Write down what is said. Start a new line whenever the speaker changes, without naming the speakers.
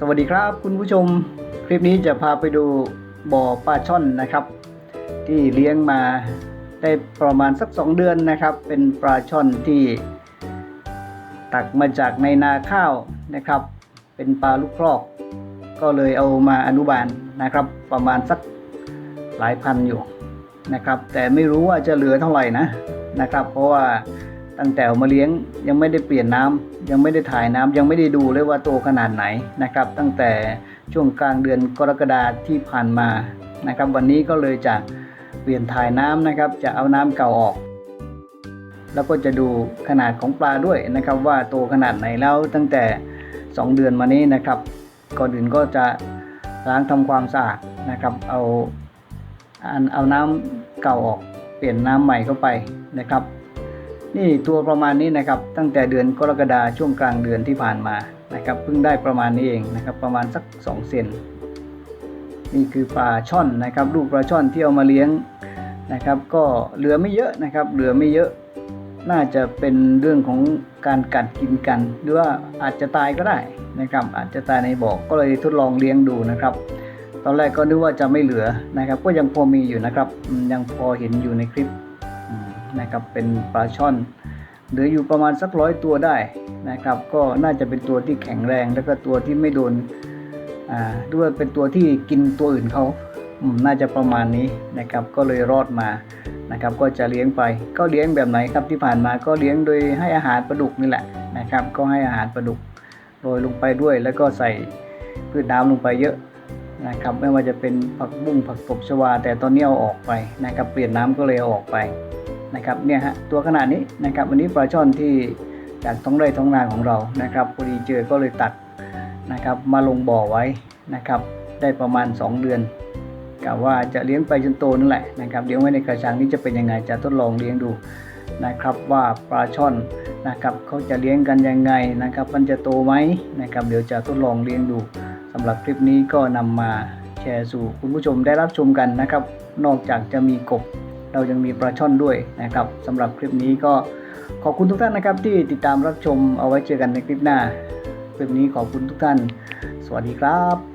สวัสดีครับคุณผู้ชม คลิปนี้จะพาไปดูบ่อปลาช่อนนะครับ ที่เลี้ยงมาได้ประมาณสัก 2 เดือนนะครับ เป็นปลาช่อนที่ ตักมาจากในนาข้าวนะครับ เป็นปลาลูกครอก ก็เลยเอามาอนุบาลนะครับ ประมาณสักหลายพันอยู่นะครับ แต่ไม่รู้ว่าจะเหลือเท่าไหร่นะนะครับ เพราะว่า ตั้งแต่เอามาเลี้ยงยังไม่ได้เปลี่ยนน้ำยังไม่ได้ถ่ายน้ำยังไม่ได้ดูเลยว่าโตขนาดไหนนะครับ ตั้งแต่ช่วงกลางเดือนกรกฎาที่ผ่านมานะครับ วันนี้ก็เลยจะเปลี่ยนถ่ายน้ำนะครับ จะเอาน้ำเก่าออก แล้วก็จะดูขนาดของปลาด้วยนะครับ ว่าโตขนาดไหนแล้วตั้งแต่ 2 เดือนมานี้นะครับ ก่อนอื่นก็จะล้างทำความสะอาดนะครับ เอาอันเอาน้ำเก่าออก เปลี่ยนน้ำใหม่เข้าไปนะครับ นี่ตัวประมาณนี้นะครับ ตั้งแต่เดือนกรกฎาช่วงกลางเดือนที่ผ่านมานะครับเพิ่งได้ประมาณนี้เองนะครับประมาณสัก 2 เซนนี่คือปลาช่อนนะครับลูกปลาช่อนที่เอามาเลี้ยงนะครับ ก็เหลือไม่เยอะนะครับเหลือไม่เยอะ น่าจะเป็นเรื่องของการกัดกินกัน หรือว่าอาจจะตายก็ได้นะครับ อาจจะตายในบ่อกก็เลยทดลองเลี้ยงดูนะครับ ตอนแรกก็นึกว่าจะไม่เหลือนะครับ ก็ยังพอมีอยู่นะครับยังพอเห็นอยู่ในคลิป นะครับเป็นปลาช่อนเหลืออยู่ประมาณสักร้อยตัวได้นะครับก็น่าจะเป็นตัวที่แข็งแรง แล้วก็ตัวที่ไม่โดนด้วยเป็นตัวที่กินตัวอื่นเขาน่าจะประมาณนี้นะครับก็เลยรอดมานะครับก็จะเลี้ยงไปก็เลี้ยงแบบไหนครับที่ผ่านมาก็เลี้ยงโดยให้อาหารปลาดุกนี่แหละนะครับก็ให้อาหารปลาดุกโรยลงไปด้วย แล้วก็ใส่พืชน้ำลงไปเยอะนะครับไม่ว่าจะเป็นผักบุ้งผักตบชวา แต่ตอนนี้เอาออกไปนะครับเปลี่ยนน้ำก็เลยเอาออกไป นะครับเนี่ยฮะตัวขนาดนี้นะครับวันนี้ปลาช่อนที่จากท้องไร่ท้องนาของเรานะครับพอดีเจอก็เลยตัดนะครับมาลงบ่อไว้นะครับได้ประมาณ 2 เดือนกะว่าจะเลี้ยงไปจนโตนั่นแหละนะครับเลี้ยงไว้ในกระชังนี้จะเป็นยังไงจะทดลองเลี้ยงดูนะครับว่าปลาช่อนนะครับเขาจะเลี้ยงกันยังไงนะครับมันจะโตไหมนะครับเดี๋ยวจะทดลองเลี้ยงดูสำหรับคลิปนี้ก็นำมาแชร์สู่คุณผู้ชมได้รับชมกันนะครับ นอกจากจะมีกบ เรายังมีปลาช่อนด้วยนะครับสำหรับคลิปนี้ก็ขอบคุณทุกท่านนะครับที่ติดตามรับชมเอาไว้เจอกันในคลิปหน้าคลิปนี้ขอบคุณทุกท่าน สวัสดีครับ